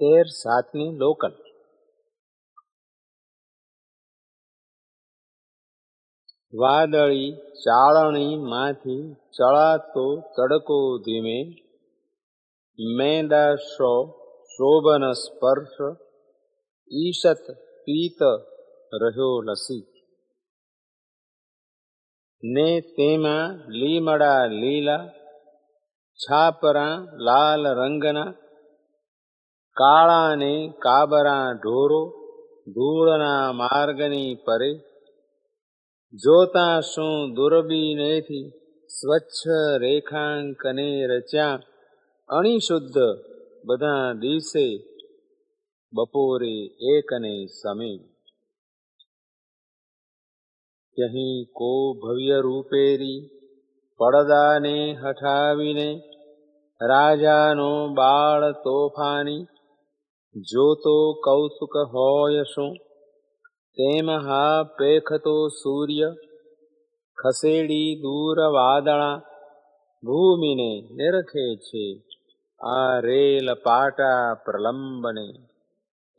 તેર સાતની લોકલ. વાદળી ચાળણી માંથી ચડાતો તડકો ધીમે, મેંદાશો શોભન સ્પર્શ, ઈશત પીત રહ્યો લસી ને તેમાં લીમડા લીલા, છાપરા લાલ રંગના કાળા ને કાબરા ઢોરો, ધૂળના માર્ગની પરે. જોતા શું દુર્બીનેથી સ્વચ્છ રેખાંકને રચ્યા. અણિશુદ્ધ બધા દિવસે બપોરે એકને સમે. કહી કો ભવ્ય રૂપેરી પડદાને હઠાવીને રાજાનો બાળ તોફાની જોતો કૌતુક હોય શું? તેમ હા પેખતો સૂર્ય, ખસેડી દૂર વાદળા, ભૂમિને નિરખે છે. આ રેલ પાટા પ્રલંબને,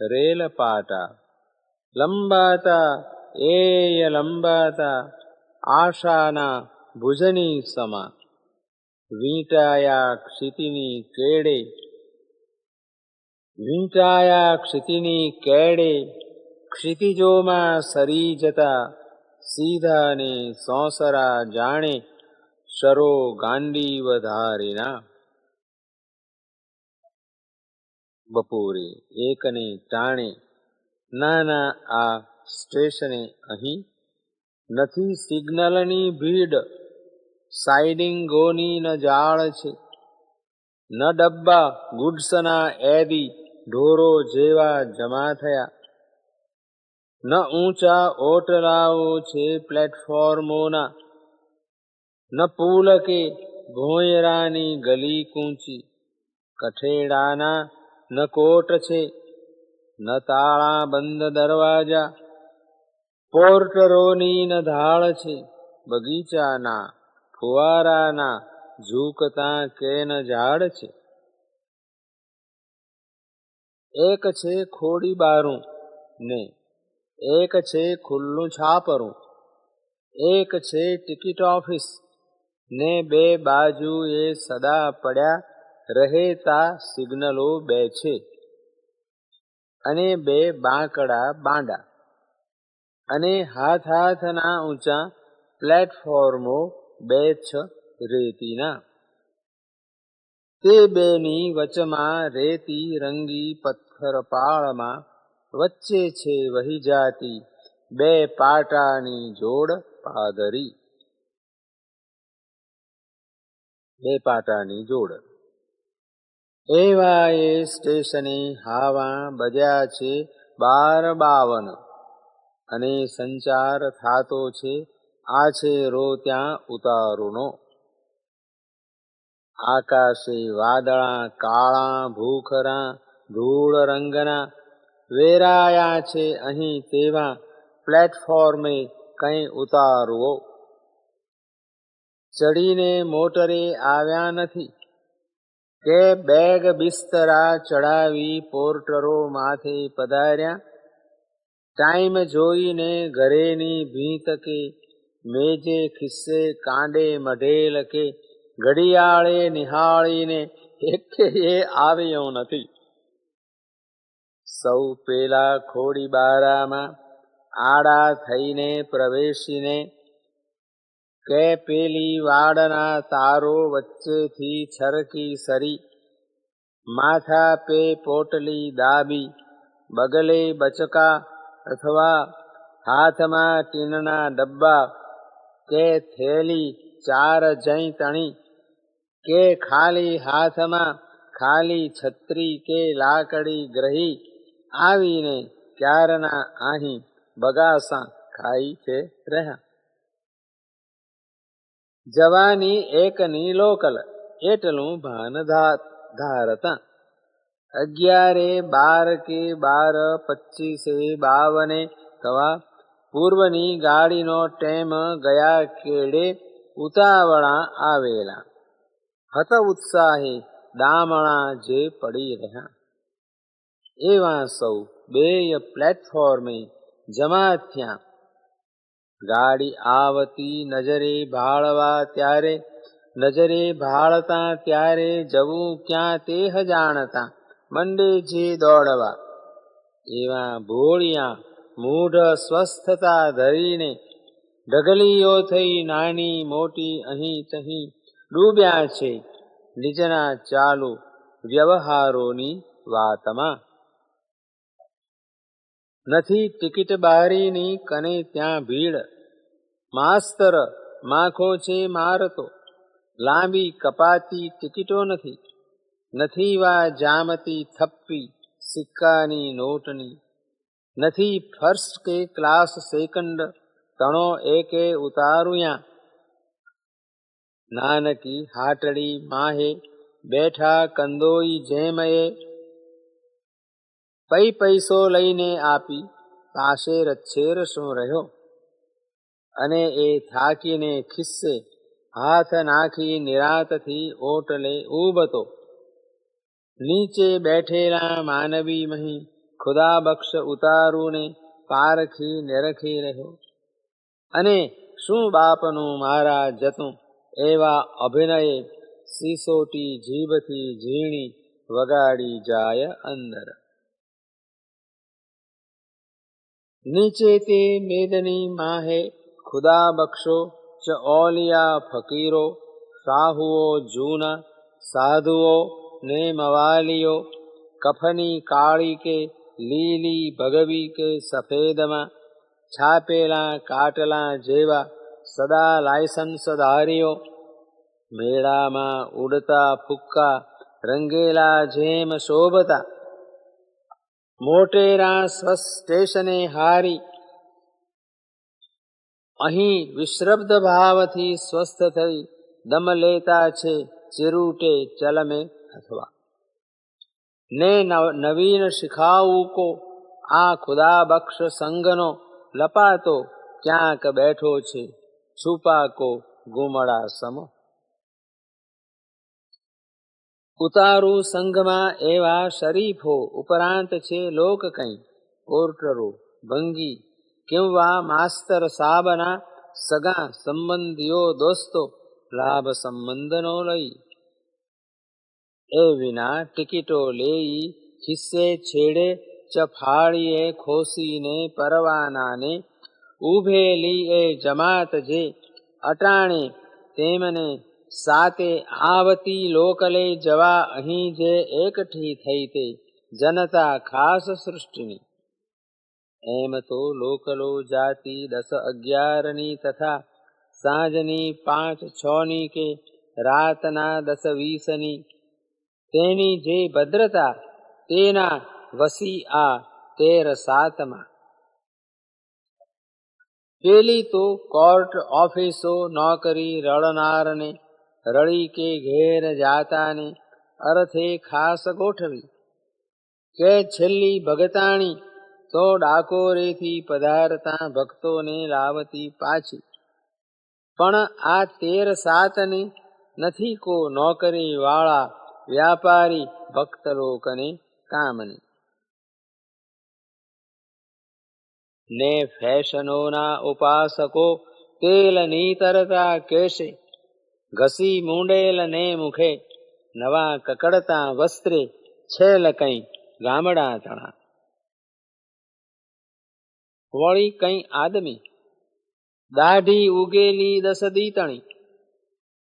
રેલ પાટા લંબાતા એય લંબાતા આશાના ભુજની સમા, વીંટાયા ક્ષિતિની કેડે વીંટાયા ક્ષિતિની કેડે ક્ષિતિજોમાં સરી જતા સીધા ને સોસરા જાણે શરો ગાંડી વધારીના બપોરે એકને ટાણે નાના આ સ્ટેશને અહીં નથી સિગ્નલની ભીડ સાઇડિંગોની ન જાળ છે ન ડબ્બા, ગુડ્સના એદી ઢોરો જેવા જમા થયા. ન ઊંચા ઓટલાઓ છે પ્લેટફોર્મોના. ન પુલ કે ભોંયરાની ગલી કૂંચી. કઠેડાના ન કોટ છે, ન તાળા બંધ દરવાજા. પોર્ટરોની ન ધાળ છે, બગીચાના, ફુવારાના ઝૂકતા કેન ઝાડ છે. એક છે ખોડી બારું ને એક છે ખુલ્લું છાપરું. એક છે ટિકિટ ઓફિસ ને બે બાજુ એ સદા પડ્યા રહેતા સિગ્નલો બે છે. અને બે બાંકડા બાંડા. અને હાથ હાથના ઊંચા પ્લેટફોર્મો બે છ રેતીના તે બેની વચમાં રેતી રંગી પથ્થર પાળમાં વચ્ચે છે વહી જાતી. બે પાટાની જોડ પાદરી. બે પાટાની જોડ. એવા એ સ્ટેશને હાવા બજ્યા છે બાર બાવન. અને સંચાર થાતો છે. આ છે રો ત્યાં ઉતારુનો. આકાશે વાદળા, કાળા, ભૂખરા ધૂળ રંગના વેરાયા છે અહીં તેવા પ્લેટફોર્મે કંઈ ઉતારવો. ચડીને મોટરે આવ્યા નથી. કે બેગ બિસ્તરા ચડાવી પોર્ટરો માથે પધાર્યા. ટાઈમ જોઈને ઘરેની ભીંત કે મેજે ખિસ્સે કાંડે મઢેલ કે ઘડિયાળે નિહાળીને એકે એ આવ્યો નથી. સૌ પેલા ખોડી બારામાં આડા થઈને પ્રવેશીને કે પેલી વાડના તારો વચ્ચેથી છરકી સરી, માથા પે પોટલી દાબી, બગલે બચકા અથવા હાથમાં ટીનના ડબ્બા કે થેલી ચાર જઈ તણી કે ખાલી હાથમાં ખાલી છત્રી કે લાકડી ગ્રહી આવીને ક્યારના અહીં બગાસા ખાઈ છે રહ્યા? જવાની એકની લોકલ એટલું ભાન ધારતા. અગિયારે બાર કે બાર પચીસે બાવને થવા પૂર્વની ગાડીનો ટેમ ગયા કેડે ઉતાવળા આવેલા. હત ઉત્સાહે દામણા જે પડી રહ્યા. એવા સૌ બેય પ્લેટફોર્મે જમા થયા. ગાડી આવતી નજરે ભાળવા ત્યારે, નજરે ભાળતા ત્યારે જવું ક્યાં તે હજાણતા જાણતા મંડે જે દોડવા. એવા ભોળિયા મૂઢ સ્વસ્થતા ધરીને ઢગલીઓ થઈ નાની મોટી અહીં તહીં ડૂબ્યા છે. નીચેના ચાલુ વ્યવહારોની વાતમાં. નથી ટિકિટ બારીની કને ત્યાં ભીડ. માસ્તર માખો છે મારતો. લાંબી કપાતી ટિકિટો નથી. નથી વા જામતી થપ્પી સિક્કાની નોટની. નથી ફર્સ્ટ કે ક્લાસ સેકન્ડ, તણો એકે ઉતારુયા. નાનકી હાટડી માહે, બેઠા કંદોઈ જેમયે, પૈ પૈસો લઈને આપી, પાસે રચ્છેર શું રહ્યો? અને એ થાકીને ખિસ્સે, હાથ નાખી નિરાતથી ઓટલે ઊભતો. નીચે બેઠેલા માનવી મહી, ખુદા બક્ષ ઉતારુને પારખી નિરખી રહ્યો. અને શું બાપનું મારા જતું? એવા અભિનયે સીસોટી, જીભથી ઝીણી, વગાડી જાય અંદર. નીચે તે મેદની માહે ખુદા બક્ષો ચ ઓલિયા ફકીરો, સાહુઓ જૂના, સાધુઓ ને મવાલીઓ કફની કાળી કે લીલી ભગવી કે સફેદમાં છાપેલા, કાટલા જેવા સદા લાયસન્સ ધારીઓ મેળામાં ઉડતા ફુક્કા રંગેલા જેમ શોભતા. મોટેરા સ્ટેશને હારી. અહીં વિશ્રબ્ધ ભાવથી સ્વસ્થ થઈ દમ લેતા છે ચિરૂટે ચલમે અથવા. ને નવીન શિખાઉકો આ ખુદા બક્ષ સંગનો લપાતો ક્યાંક બેઠો છે. છુપાકો ગુમડા સમ. ઉતારું સંઘમાં એવા શરીફો ઉપરાંત છે લોક કંઈ? કોર્ટરો ભંગી કેવા માસ્તર સાબના સગા સંબંધીઓ દોસ્તો લાભ સંબંધનો લઈ. એ વિના ટિકિટો લેઈ ખિસ્સે છેડે ચફાળીએ ખોસીને પરવાનાને ઉભેલી એ જમાત જે અટાણે તેમને સાતે આવતી લોકલે જવા અહીં જે એકઠી થઈ તે જનતા ખાસ સૃષ્ટિની. એમ તો લોકલો જાતિ દસ અગિયારની તથા સાંજની પાંચ છની કે રાતના દસ વીસની. તેની જે ભદ્રતા તેના વસી આ તેર સાતમાં પેલી તો કોર્ટ ઓફિસો નોકરી રળનારને રળી કે ઘેર જાતાને, અર્થે ખાસ ગોઠવી. કે છેલ્લી ભગતાણી તો ડાકોરેથી પધારતા ભક્તોને લાવતી પાછી. પણ આ તેર સાતને નથી કો નોકરી વાળા વ્યાપારી ભક્ત લોકને કામની. ને ફેશનોના ઉપાસકો તેલ નીતરતા કેશે. ઘસી મૂંડેલ ને મુખે, નવા કકડતા વસ્ત્રે, છેલ કઈ ગામડા તણા. વળી કઈ આદમી. દાઢી ઉગેલી દસ દીતણી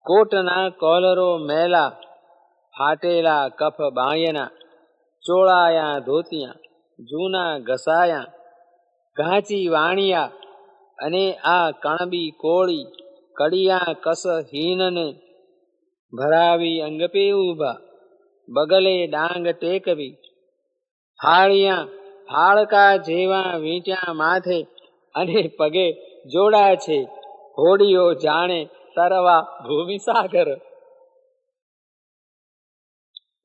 કોટના કોલરો મેલા, ફાટેલા કફ બાયના, ચોળાયા ધોતિયા, જૂના ઘસાયા ઘાંચી વાણિયા અને આ કણબી, કોળી, કડિયા, કસ, હીનને ભરાવી અંગપે ઊભા. બગલે ડાંગ ટેકવી. હાળિયા હાડકા જેવા વીંટ્યા માથે અને પગે જોડા છે. હોડીઓ જાણે તરવા ભૂમિસાગર.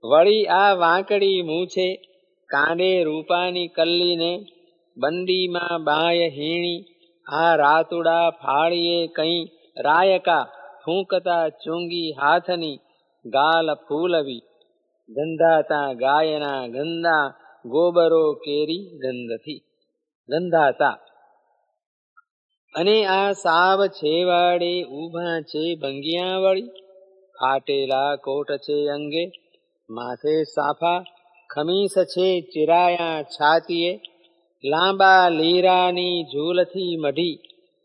વળી આ વાંકડી મૂછે કાંડે રૂપાની કલ્લીને બંદીમાં બાય હીણી, આ રાતુડા ફાળીએ કઈ રાયકા ફૂંકતા ચૂંગી હાથની ગાલ ફૂલવી. ગંધાતા ગાયના ગંદા ગોબરો કેરી ગંધથી ગંધાતા અને આ સાવ છેવાડે ઊભા છે ભંગિયા વળી ફાટેલા કોટ છે અંગે, માથે સાફા, ખમીસ છે ચિરાયા છાતીએ. લાંબા લીરાની ઝૂલથી મઢી,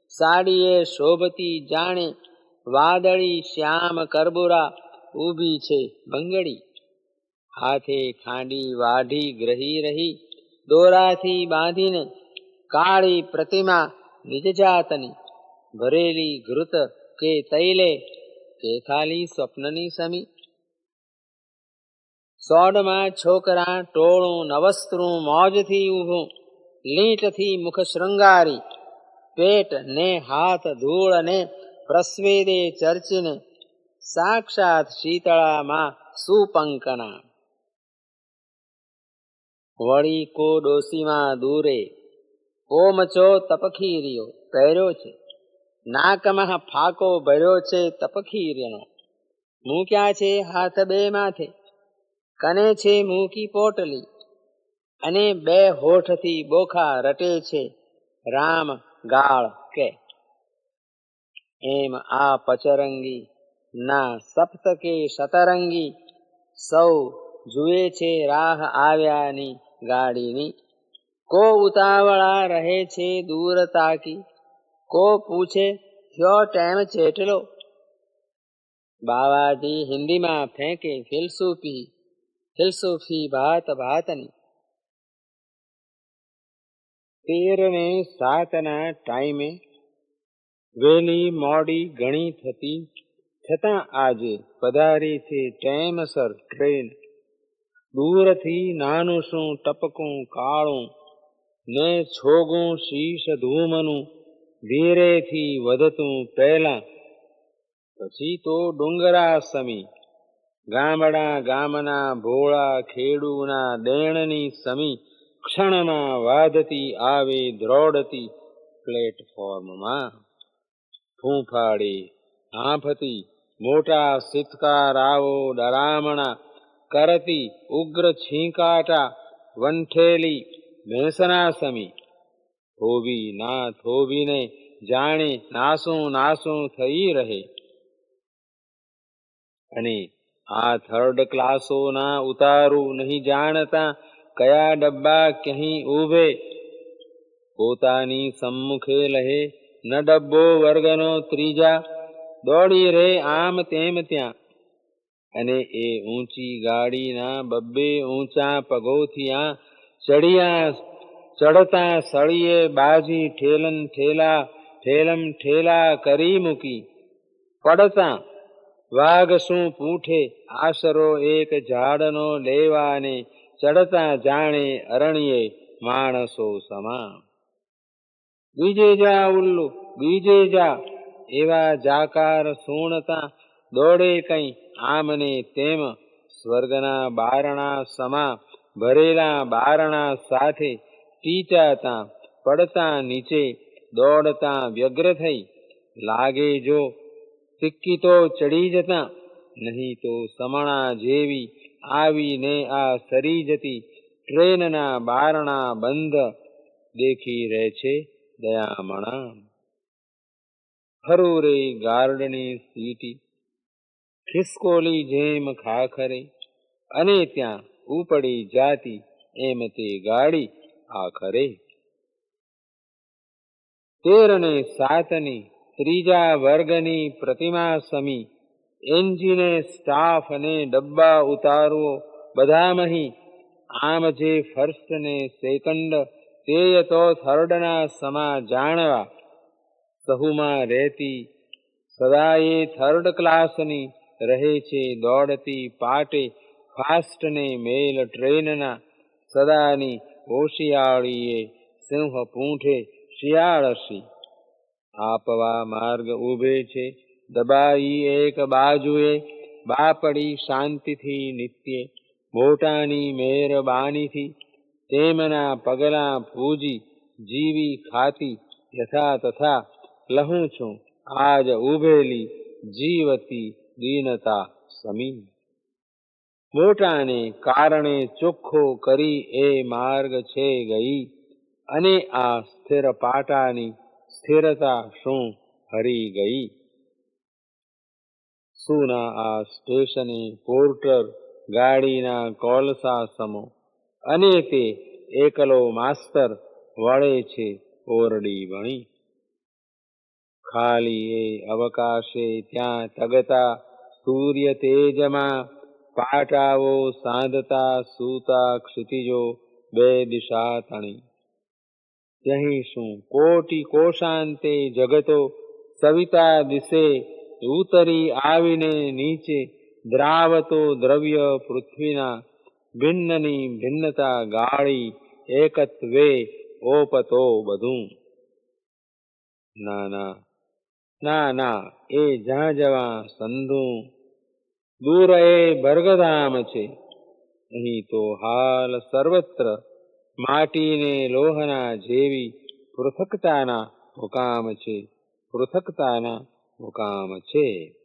સાડીએ શોભતી જાણે વાદળી શ્યામ કરબુરા ઊભી છે બંગડી. હાથે ખાંડી વાઢી ગ્રહી રહી, દોરાથી બાંધીને કાળી પ્રતિમા નિજજાતની, ભરેલી ઘૃત કે તૈલે કે ખાલી સ્વપ્નની સમી. સોડમાં છોકરા ટોળું નવસ્ત્રું મોજથી ઊભું લીંટથી મુખ શૃંગારી પેટ ને હાથ ધૂળ ને પ્રસ્વેદે ચર્ચીને, સાક્ષાત શીતળામાં સુપંકના. વળી કો ડોસીમાં દૂરે ઓમચો તપખીરિયો પહેર્યો છે. નાકમાં ફાકો ભર્યો છે તપખીર્યનો. મૂક્યા છે હાથ બે માથે. કને છે મૂકી પોટલી. અને બે હોઠથી બોખા રટે છે. રામ ગાળ કે. એમ આ પચરંગી, ના સપ્તકે શતરંગી, સૌ જુએ છે રાહ આવ્યાની ગાડીની. કો ઉતાવળા રહે છે દૂર તાકી, કો પૂછે થયો ટેમ ચેટલો. બાવાજી હિન્દીમાં ફેંકે ફિલસુફી ફિલસુફી ભાત ભાતની. તેર ને સાતના ટાઈમે વેલી મોડી ઘણી થતી છતાં આજે પધારી છે ટાઈમસર ટ્રેન. દૂરથી નાનું શું ટપકું કાળું, ને છોગું શીશ ધૂમનું, ધીરેથી વધતું પહેલા. પછી તો ડુંગરા સમી, ગામડા ગામના ભોળા ખેડૂના દેણની સમી. ક્ષણમાં વાદતી આવે દ્રોડતી પ્લેટફોર્મમાં. ફૂંફાડી આંફતી, મોટા સિતકારાઓ ડરામણા, કરતી ઉગ્ર છીંકાટા, વંઠેલી ભેંસના સમી થોભી ના થોભીને જાણે નાસું નાસું થઈ રહે. અને આ થર્ડ ક્લાસોના ઉતારું નહીં જાણતા કયા ડબ્બા ક્યાં ઊભે? પોતાની સમ્મુખે લહે, ન ડબ્બો વર્ગનો ત્રીજા. દોડી રે આમ તેમ ત્યાં. અને એ ઊંચી ગાડીના બબ્બે ઊંચા પગોથિયા ચડિયા, ચડતા સળીએ બાજી ઠેલન ઠેલા, ઠેલમ ઠેલા કરી મૂકી. પડતા, વાઘ શું પૂઠે, આશરો એક ઝાડનો લેવાને ચડતા જાણે અરણ્યે માણસો સમા બીજે જા ઉલ્લુ, બીજે જા, એવા જાકાર સૂણતા દોડે કઈ આમને તેમ સ્વર્ગના બારણા સમા ભરેલા બારણા સાથે ટીચાતા, પડતા નીચે દોડતા વ્યગ્ર થઈ. લાગે જો સિક્કી તો ચડી જતા નહીં તો સમણા જેવી આવીને આ સરી જતી ટ્રેનના બારણા બંધ દેખી રહે છે દયામણા. ખરું રે ગાર્ડની સીટી, ખિસકોલી જેમ ખાખરે, અને ત્યાં ઉપડી જાતી એમ તે ગાડી આખરે. તેર ને સાતની ત્રીજા વર્ગની પ્રતિમા સમી એન્જિને, સ્ટાફ અને ડબ્બા ઉતારવો બધામહી. આમ જે ફર્સ્ટ ને સેકન્ડ, તે તો થર્ડના સમા જાણવા. સહુમાં રહેતી, સદાયે થર્ડ ક્લાસની, રહે છે દોડતી પાટે ફાસ્ટ ને મેલ ટ્રેનના. સદાની હોશિયાળીએ સિંહ પૂંઠે શિયાળસી આપવા માર્ગ ઊભે છે દબાઈ એક બાજુએ બા પડી શાંતિથી નિત્યે મોટાની મહેરબાનીથી તેમના પગલા પૂજી, જીવી ખાતી, યથા તથા લહું છું. આજ ઉભેલી જીવતી દીનતા સમી મોટાને કારણે ચોખ્ખો કરી એ માર્ગ છે ગઈ, અને આ સ્થિર પાટાની સ્થિરતા શું હરી ગઈ? સુના આ સ્ટેશને પોર્ટર ગાડીના કોલસા સમો અને તે એકલો માસ્તર વળે છે ઓરડી વણી. ખાલી એ અવકાશે ત્યાં તગતા સૂર્ય તેજમાં, પાટાઓ સાંધતા સૂતા ક્ષિતિજો બે દિશા તણી. અહીં શું કોટી કોશાંતે જગતો, સવિતા દિશે ઉતરી આવીને નીચે દ્રાવતો દ્રવ્ય પૃથ્વીના ભિન્નની ભિન્નતા ગાળી એકત્વે ઓપતો બધું. ના ના ના ના એ જ્યાં જવા સંધું, દૂર એ ભર્ગધામ છે. અહીં તો હાલ સર્વત્ર માટીને લોહના જેવી પૃથકતાના હુકામ છે. પૃથકતાના હુકામ છે